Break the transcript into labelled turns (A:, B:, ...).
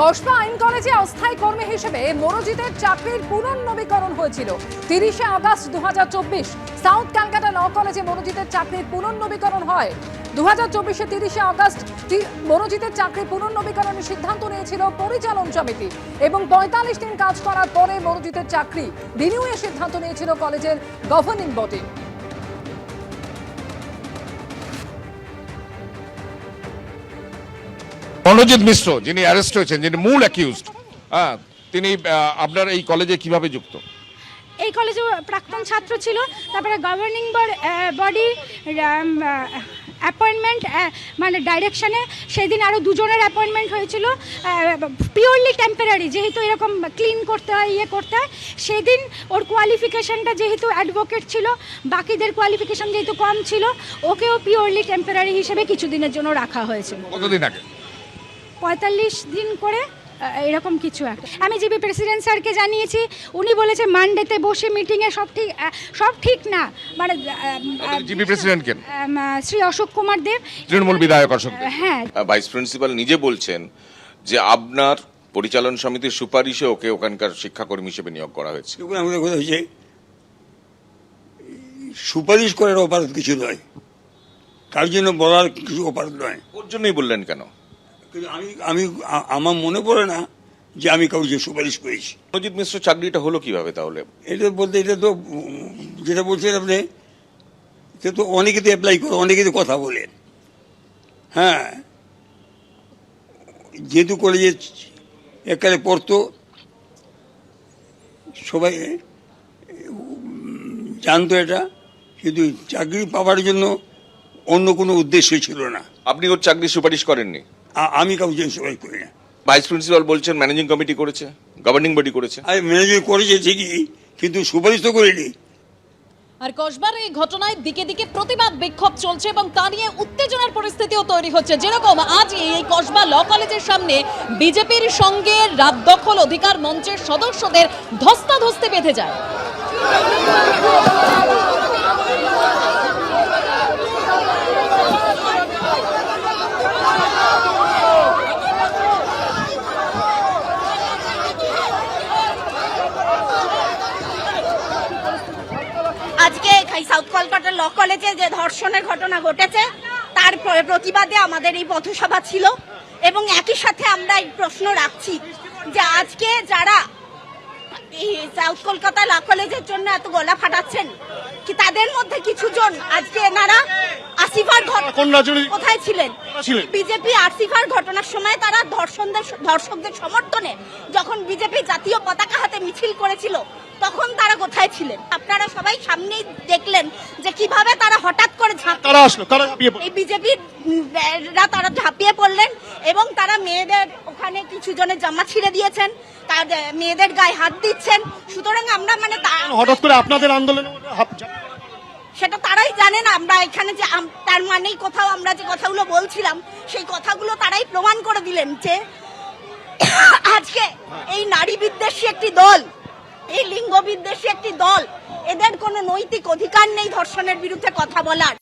A: কসবা আইন কলেজে অস্থায়ী কর্মী হিসেবে মনোজিতের চাকরির পুনর্নবীকরণ হয়েছিল। তিরিশে আগস্ট দুহাজার চব্বিশ সাউথ ক্যালকাটা ল কলেজে মনোজিতের চাকরির পুনর্নবীকরণ হয়। দু হাজার চব্বিশে তিরিশে আগস্ট মনোজিতের চাকরি পুনর্নবীকরণের সিদ্ধান্ত নিয়েছিল পরিচালন সমিতি এবং পঁয়তাল্লিশ দিন কাজ করার পরে মনোজিতের চাকরি রিনিউয়ের সিদ্ধান্ত নিয়েছিল কলেজের গভর্নিং বডি।
B: মনোজিৎ মিশ্র যিনি অ্যারেস্ট হয়েছেন যিনি মূল অ্যাকিউজড হ্যাঁ তিনি আপনার এই কলেজে কীভাবে যুক্ত?
C: এই কলেজে প্রাক্তন ছাত্র ছিল তারপরে গভর্নিং বডি অ্যাপয়েন্টমেন্ট মানে ডাইরেকশনে সেদিন আরও দুজনের অ্যাপয়েন্টমেন্ট হয়েছিল পিওরলি টেম্পোরারি যেহেতু এরকম ক্লিন করতে হয় ইয়ে করতে হয়। সেদিন ওর কোয়ালিফিকেশনটা যেহেতু অ্যাডভোকেট ছিল বাকিদের কোয়ালিফিকেশন যেহেতু কম ছিল ওকেও পিওরলি টেম্পোরারি হিসেবে কিছুদিনের জন্য রাখা হয়েছিল।
B: কতদিন আগে?
C: পঁয়তাল্লিশ দিন করে এরকম কিছু একটা। আমি জিবি প্রেসিডেন্ট স্যারকে জানিয়েছি উনি বলেছে মানডেতে বসে মিটিংয়ে সব ঠিক সব ঠিক না। মানে
B: জিপি প্রেসিডেন্ট কেন?
C: শ্রী অশোক কুমার দেব।
B: তৃণমূল বিধায়ক অশোক
C: হ্যাঁ।
D: ভাইস প্রিন্সিপাল নিজে বলছেন যে আপনার পরিচালন সমিতির সুপারিশে ওকে ওখানকার শিক্ষাকর্মী হিসেবে নিয়োগ করা হয়েছে।
E: দেখুন আমাদের কথা হচ্ছে সুপারিশ করার অপারত কিছু নয়। তার জন্য বলার কিছু অপারত নয়।
D: ওর জন্যই বললেন কেন?
E: কিন্তু আমি আমি আমার মনে পড়ে না যে আমি কাউকে সুপারিশ করেছি।
D: মনোজিৎ মিশ্র চাকরিটা হলো কীভাবে তাহলে?
E: এটা বলতে এটা তো যেটা বলছেন আপনি সে তো অনেকে তো অ্যাপ্লাই করে অনেকে তো কথা বলেন। হ্যাঁ। যেহেতু কলেজে এককালে পড়তো সবাই জানতো এটা কিন্তু চাকরি পাওয়ার জন্য অন্য কোনো উদ্দেশ্য ছিল না।
D: আপনি ওর চাকরি সুপারিশ করেননি?
E: আমি কাউকে সুপারিশ করি না।
D: ভাইস প্রিন্সিপাল বলছেন ম্যানেজিং কমিটি করেছে গভর্নিং বডি করেছে।
E: আমি ম্যানেজার করেছে ঠিকই কিন্তু সুপারিশ তো করিনি।
F: আর কসবার এই ঘটনায় দিকে দিকে প্রতিবাদ বিক্ষোভ চলছে এবং তা নিয়ে উত্তেজনার পরিস্থিতিও তৈরি হচ্ছে। যেরকম আজ এই কসবা ল কলেজের সামনে বিজেপির সঙ্গে রাত দখল অধিকার মঞ্চের সদস্যদের ধস্তাধস্তি বেঁধে যায়
G: আজকে এই সাউথ কলকাতা ল কলেজে যে ধর্ষণের ঘটনা ঘটেছে তার প্রতিবাদে আমাদের এই পথসভা ছিল এবং একই সাথে আমরা এই প্রশ্ন রাখছি যে আজকে যারা এই সাউথ কলকাতা ল কলেজের জন্য এত গলা ফাটাচ্ছেন কি তাদের মধ্যে কিছু জন আজকে এনারা আসিফার কোথায় ছিলেন? বিজেপি আসিফার ঘটনার সময় তারা ধর্ষণদের ধর্ষকদের সমর্থনে যখন বিজেপি জাতীয় পতাকা হাতে মিছিল করেছিল তখন তারা কোথায় ছিলেন? আপনারা সবাই সামনেই দেখলেন যে কীভাবে তারা হঠাৎ করে
H: আসলো কারা
G: এই বিজেপির তারা ঝাঁপিয়ে পড়লেন এবং তারা মেয়েদের ওখানে কিছু জনের জামা ছিঁড়ে দিয়েছেন তার মেয়েদের গায়ে হাত দিচ্ছেন। সুতরাং আমরা মানে
H: হঠাৎ করে আপনাদের আন্দোলনে
G: সেটা তারাই জানেন আমরা এখানে যে তার মানেই কোথাও আমরা যে কথাগুলো বলছিলাম সেই কথাগুলো তারাই প্রমাণ করে দিলেন যে আজকে এই নারী বিদ্বেষী একটি দল এই লিঙ্গ বিদ্বেষী একটি দল। এদের কোনো নৈতিক অধিকার নেই ধর্ষণের বিরুদ্ধে কথা বলার।